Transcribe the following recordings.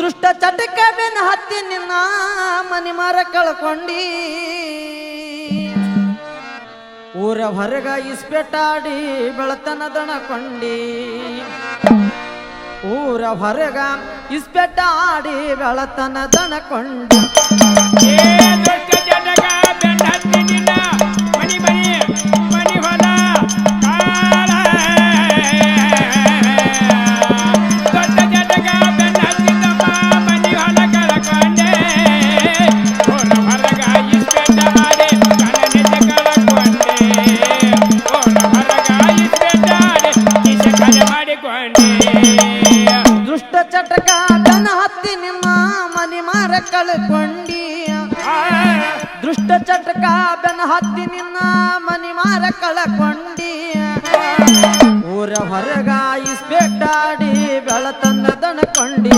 ದುಷ್ಟ ಚಟಕ ಬೆನ್ನ ಹತ್ತಿ ನಿನ್ನ ಮನೆ ಮರ ಕಳ್ಕೊಂಡಿ. ಊರ ಹೊರಗ ಇಸ್ಪೆಟಾಡಿ ಬೆಳತನ ದಣಕೊಂಡಿ. ಊರ ಹೊರಗ ಇಸ್ಪೆಟಾಡಿ ಬೆಳತನ ದಣಕೊಂಡಿ. ಬೆಳಕ ಬೆನ ಹತ್ತಿ ನಿನ್ನ ಮನಿ ಮಾರ ಕಳಕೊಂಡಿ. ಊರ ಹೊರಗ ಬೆಳ ಬೆಳತನ್ನ ದಣಕೊಂಡಿ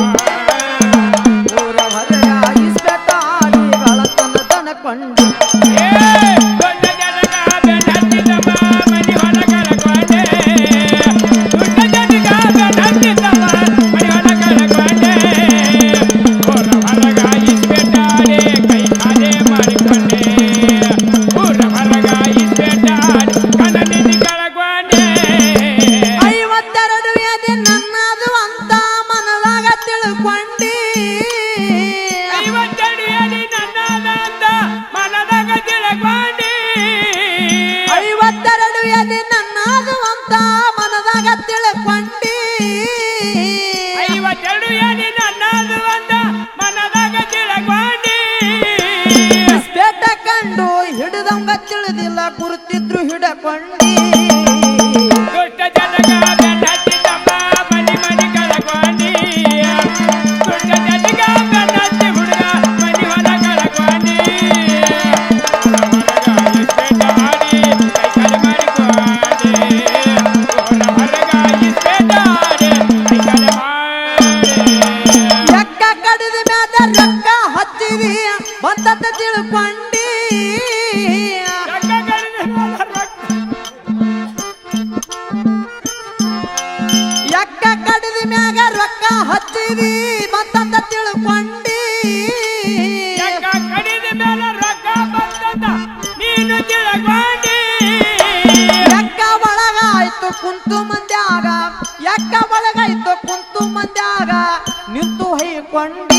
கொண்ட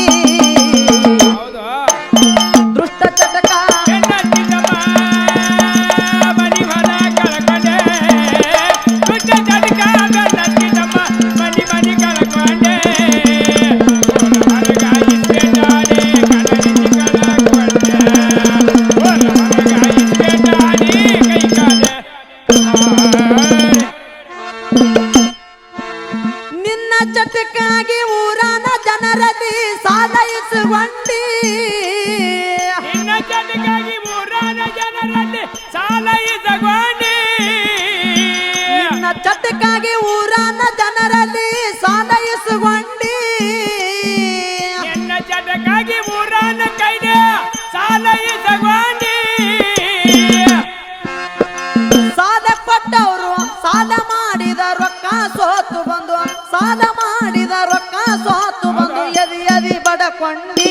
ಮಾಡಿದ ರೊಕ್ಕ ಸೋತು ಬಂದು ಎದಿ ಎದಿ ಬಡಕೊಂಡಿ.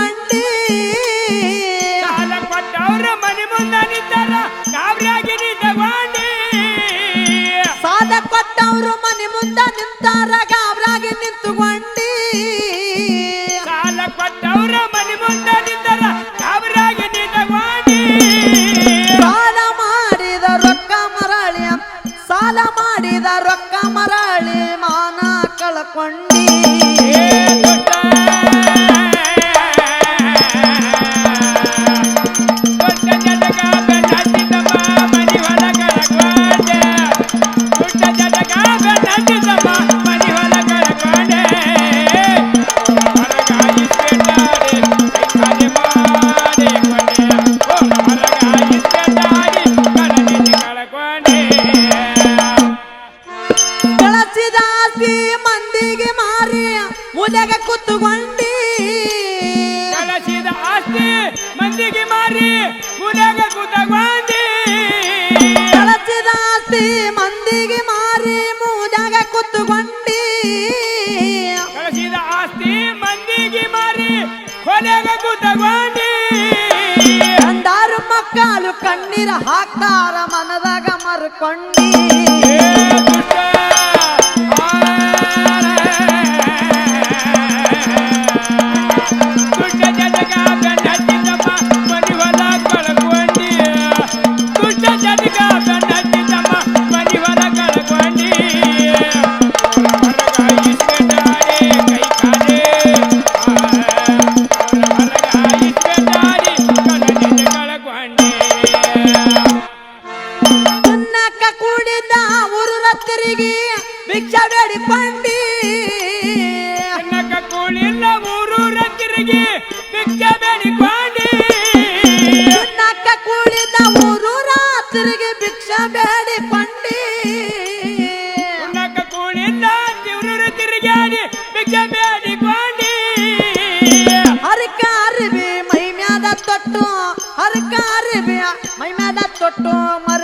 ಬಂದಿ. ಸಾಲ ಮನೆ ಮುಂದ ಮನೆ ಮುಂದ ಮೂಲೆಗೆ ಕೂತುಕೊಂಡಿ. ಕಳಸಿದ ಆಸ್ತಿ ಮಂದಿಗೆ ಮಾರಿ ಮುನ್ಯಾಗ ಕೂತಗೊಂಡಿ ಕಳಚಿದ ಆಸ್ತಿ ಮಂದಿಗೆ ಮಾರಿ ಮೂಲೆಗ ಕೂತುಕೊಂಡಿ. ಕಳಸಿದ ಆಸ್ತಿ ಮಂದಿಗೆ ಮಾರಿ ಕೊನೆಗ ಕೂತಗೊಂಡಿ ಅಂದಾರು ಮಕ್ಕಳು ಕಣ್ಣೀರ ಹಾಕ್ತಾರ ಮನದಾಗ ಮರ್ಕೊಂಡಿ. ತಿರುಗಿ ಭಿಕ್ಷೆ ಬೇಡಿಕೊಂಡಿ ತಿನ್ನಕ್ಕ ಕೂಡಿದ್ದ ಊರು ರಾತ್ರಿಗೆ ಭಿಕ್ಷಾ ಬೇಡಿಕೊಂಡಿ ಅನ್ನಕ ಕೂಳಿಲ್ಲ ತಿವ್ರೂರ ತಿರುಗಾಡಿ ಭಿಕ್ಷೆ ಬೇಡಿಕೊಂಡಿ ಹರಕ ಅರಿವಿ ಮೈ ಮ್ಯಾದ ತೊಟ್ಟು ಹರಕ ಅರಿವಿ ಮೈ ಮ್ಯಾದ ತೊಟ್ಟು ಮರ್ಯಾದೆ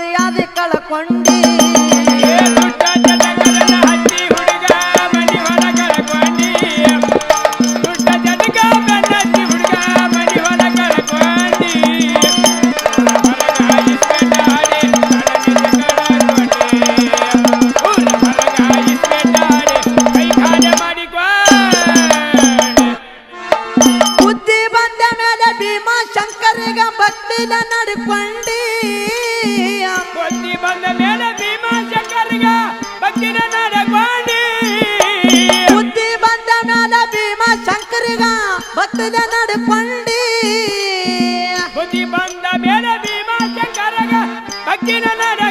ಬುದ್ಧಿ ಬಂದ ಮೇಲೆ ಭೀಮಾಶಂಕರ್ಗ ಭಕ್ತಿನ ನಡಕೊಂಡಿ ಬುದ್ಧಿ ಬಂದ ಮೇಲೆ ಭೀಮಾ ಶಂಕರಿಗ ಭಕ್ತಿದ ನಡ್ಕೊಂಡಿ ಬುದ್ಧಿ ಬಂದ ಮೇಲೆ ಭೀಮಾಶಂಕರಗ ಭಕ್ತಿನ ನಡಕೊಂಡಿ